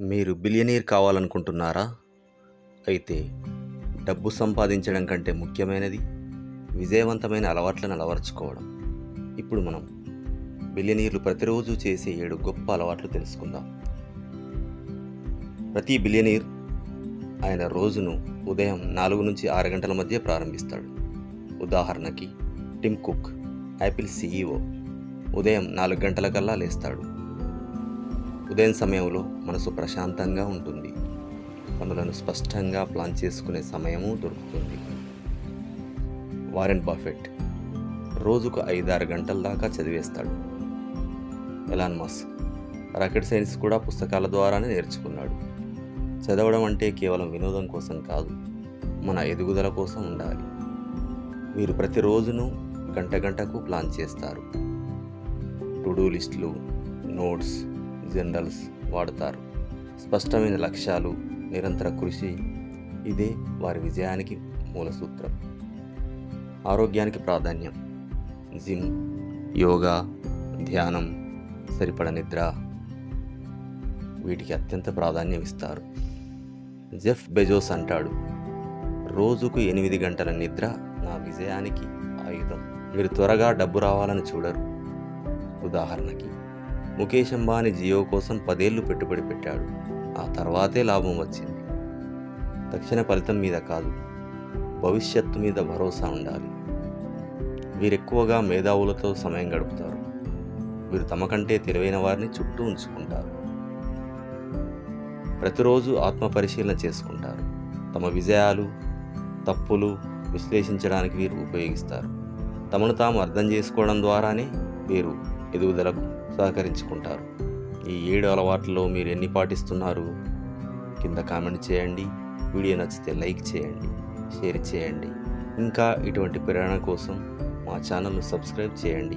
మీరు బిలియనీర్ కావాలనుకుంటున్నారా? అయితే డబ్బు సంపాదించడం కంటే ముఖ్యమైనది విజయవంతమైన అలవాట్లను అలవర్చుకోవడం. ఇప్పుడు మనం బిలియనీర్లు ప్రతిరోజు చేసే ఏడు గొప్ప అలవాట్లు తెలుసుకుందాం. ప్రతి బిలియనీర్ ఆయన రోజును ఉదయం నాలుగు నుంచి ఆరు గంటల మధ్య ప్రారంభిస్తాడు. ఉదాహరణకి టిమ్ కుక్ యాపిల్ సీఈఓ ఉదయం నాలుగు గంటలకల్లా లేస్తాడు. ఉదయం సమయంలో మనసు ప్రశాంతంగా ఉంటుంది. పనులను స్పష్టంగా ప్లాన్ చేసుకునే సమయము దొరుకుతుంది. వారెన్ బఫెట్ రోజుకు ఐదారు గంటల దాకా చదివేస్తాడు. ఎలాన్ మస్ రాకెట్ సైన్స్ కూడా పుస్తకాల ద్వారానే నేర్చుకున్నాడు. చదవడం అంటే కేవలం వినోదం కోసం కాదు మన ఎదుగుదల కోసం ఉండాలి. వీరు ప్రతిరోజును గంట గంటకు ప్లాన్ చేస్తారు. టు డూ లిస్టులు నోట్స్ జనరల్స్ వాడతారు. స్పష్టమైన లక్ష్యాలు నిరంతర కృషి ఇదే వారి విజయానికి మూల సూత్రం. ఆరోగ్యానికి ప్రాధాన్యం. జిమ్ యోగా ధ్యానం సరిపడ నిద్ర వీటికి అత్యంత ప్రాధాన్యం ఇస్తారు. జెఫ్ బెజోస్ అంటాడు రోజుకు ఎనిమిది గంటల నిద్ర నా విజయానికి ఆయుధం. మీరు త్వరగా డబ్బు రావాలని చూడరు. ఉదాహరణకి ముఖేష్ అంబానీ జియో కోసం పదేళ్ళు పెట్టుబడి పెట్టాడు. ఆ తర్వాతే లాభం వచ్చింది. తక్షణ ఫలితం మీద కాదు భవిష్యత్తు మీద భరోసా ఉండాలి. వీరెక్కువగా మేధావులతో సమయం గడుపుతారు. వీరు తమ కంటే తెలివైన వారిని చుట్టూ ఉంచుకుంటారు. ప్రతిరోజు ఆత్మ పరిశీలన చేసుకుంటారు. తమ విజయాలు తప్పులు విశ్లేషించడానికి వీరు ఉపయోగిస్తారు. తమను తాము అర్థం చేసుకోవడం ద్వారానే వీరు ఎదుగుదలకు సహకరించుకుంటారు. ఈ ఏడు అలవాట్లలో మీరు ఎన్ని పాటిస్తున్నారు? కింద కామెంట్ చేయండి. వీడియో నచ్చితే లైక్ చేయండి షేర్ చేయండి. ఇంకా ఇటువంటి ప్రేరణ కోసం మా ఛానల్ను సబ్స్క్రైబ్ చేయండి.